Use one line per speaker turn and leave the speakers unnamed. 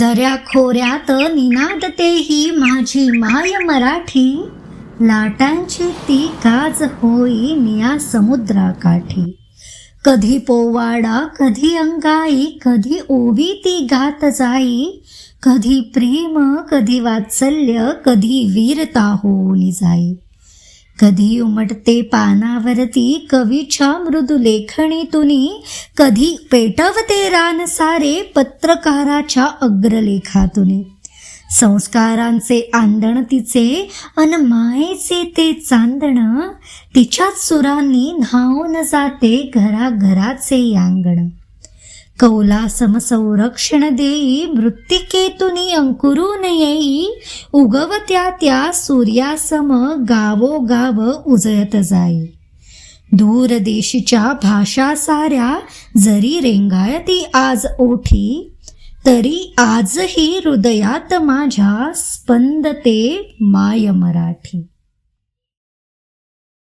दऱ्या खोऱ्यात निनादते ही माझी माय मराठी. लाटांची ती काज होई निया समुद्राकाठी. कधी पोवाडा कधी अंगाई कधी ओवी ती गात जाई. कधी प्रेम कधी वात्सल्य कधी वीरता होली जाई. कधी उमटते पानावरती कवीच्या मृदू लेखणीतुनी कधी पेटवते रान सारे पत्रकाराच्या अग्रलेखातुनी. संस्कारांचे आंदण तिचे अन मायेचे ते चांदण तिच्याच सुरांनी न्हावून जाते घराघराचे यांगण. कौला समसंरक्षण देई मृत्तिकेतुनी अंकुरून येई उगवत्या त्या सूर्यासम गावोगाव उजळत जाई। दूरदेशीच्या भाषा साऱ्या जरी रेंगाळती आज ओठी तरी आजही हृदयात माझ्या स्पंदते माय मराठी